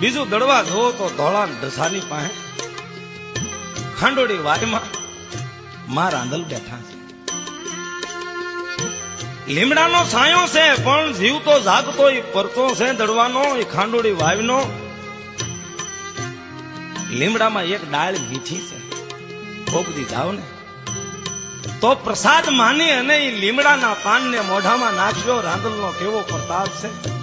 બીજું દડવા જોવો તો ધોળા ઢસાની પાસે. ખાંડોડી વાયમાં માં રાંધલ બેઠા છે. લીમડાનો સાયો છે, પણ જીવતો જાગતો એ પરચો છે દડવાનો એ ખાંડોડી વાવનો. લીમડામાં એક ડાળ મીઠી છે. ભોગદી જાવ ને. તો પ્રસાદ માની અને એ લીમડાના પાનને મોઢામાં નાખ્યો રાંદલનો કેવો પ્રતાપ છે?